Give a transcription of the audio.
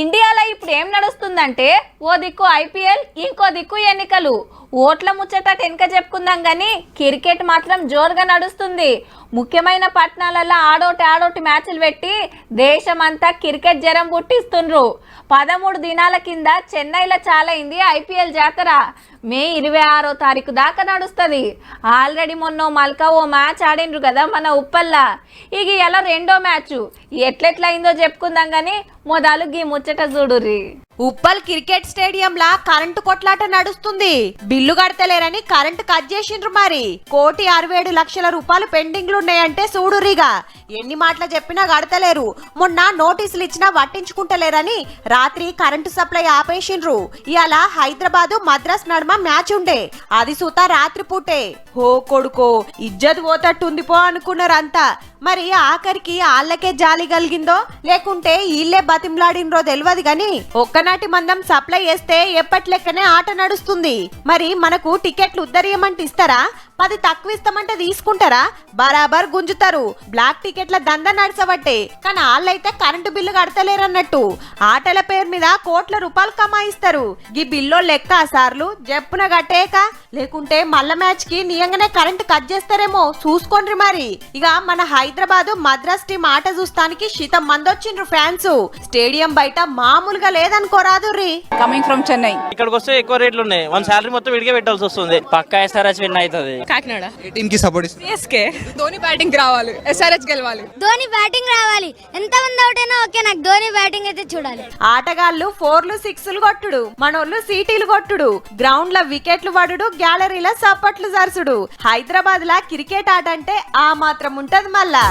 ఇండియాలో ఇప్పుడు ఏం నడుస్తుందంటే ఓ దిక్కు ఐపీఎల్ ఇంకో దిక్కు ఎన్నికలు. ఓట్ల ముచ్చట వెనుక చెప్పుకుందాం కానీ క్రికెట్ మాత్రం జోరుగా నడుస్తుంది. ముఖ్యమైన పట్టణాలలో ఆడోటి ఆడోటి మ్యాచ్లు పెట్టి దేశమంతా క్రికెట్ జ్వరం పుట్టిస్తుండ్రు. పదమూడు దినాల కింద చెన్నైలో చాలైంది ఐపీఎల్ జాతర. మే ఇరవై ఆరో తారీఖు దాకా నడుస్తుంది. ఆల్రెడీ మొన్న మల్కా ఓ మ్యాచ్ ఆడిండ్రు కదా మన ఉప్పల్లా. ఇక ఇలా రెండో మ్యాచ్. ఎట్లెట్లయిందో చెప్పుకుందాం కానీ మొదలు గీ ముచ్చట చూడుర్రి. ఉప్పల్ క్రికెట్ స్టేడియం లా కరెంటు కొట్లాట నడుస్తుంది. బిల్లు కడతలేరని కరెంటు కట్ చేసిండ్రు మరి. కోటి అరవై ఏడు లక్షల రూపాయలు పెండింగ్లు ఉన్నాయంటే చూడురిగా ఎన్ని మాటలు చెప్పినా కడతలేరు మొన్న నోటీసులు ఇచ్చినా పట్టించుకుంటలేరని రాత్రి కరెంటు సప్లై ఆపేసిండ్రు. ఇవాళ హైదరాబాదు మద్రాస్ నడుమ మ్యాచ్ ఉండే. అది సూత రాత్రి పూటే హో కొడుకో ఇజ్జత్ పోతట్టుంది పో అనుకున్నారంతా. మరి ఆఖరికి ఆళ్ళకే జాలి కలిగిందో? లేకుంటే ఈళ్ళే బతిమలాడినరో తెలియదు గాని ఒక్కనాటి మందం సప్లై చేస్తే ఎప్పట్లెక్కనే ఆట నడుస్తుంది. మరి మనకు టికెట్లు ఉద్దరియమంటే ఇస్తారా? పది తక్కువ ఇస్తామంటే తీసుకుంటారా? బరాబర్ గుంజుతారు. బ్లాక్ టికెట్ల దంద నడచబట్టే. కానీ వాళ్ళైతే కరెంటు బిల్లు కడతలేరన్నట్టు. ఆటల పేరు మీద కోట్ల రూపాయలు కమాయిస్తారు. ఈ బిల్లో లెక్క సార్లు జప్పున కట్టేక లేకుంటే మల్ల మ్యాచ్కి నియంగానే కరెంటు కట్ చేస్తారేమో. చూసుకోండి మరి. ఇక మన హైదరాబాద్ మద్రాస్ టీం ఆట చూస్తానికి శీతం మంది వచ్చిండ్రు ఫ్యాన్స్. స్టేడియం బయట మామూలుగా లేదనుకోరాదు రీ. కమింగ్ ఫ్రమ్ చెన్నై ఇక్కడికి వస్తే ఎక్కువ రేట్లు ఉన్నాయి మన శాలరీ మొత్తం విడిగా పెట్టాల్సి వస్తుంది. పక్కా ఎస్ఆర్ఎస్ విన్ అవుతుంది. కాకినాడ. ఏ టీమ్కి సపోర్ట్ ఇస్తారు సిఎస్కే ధోని బ్యాటింగ్ రావాలి. ఎస్ఆర్హెచ్ గెలవాలి. ధోని బ్యాటింగ్ రావాలి. ఎంత మంది అవుట్ అయినా ఓకే నాకు ధోని బ్యాటింగ్ అయితే చూడాలి. ఆటగాళ్ళు ఫోర్లు సిక్స్లు కొట్టుడు మనోళ్ళు సీటీలు కొట్టుడు గ్రౌండ్లో వికెట్లు పడుడు గ్యాలరీలో సప్పట్లు జరుసుడు. హైదరాబాద్ లా క్రికెట్ ఆట అంటే ఆ మాత్రం ఉంటది మళ్ళా.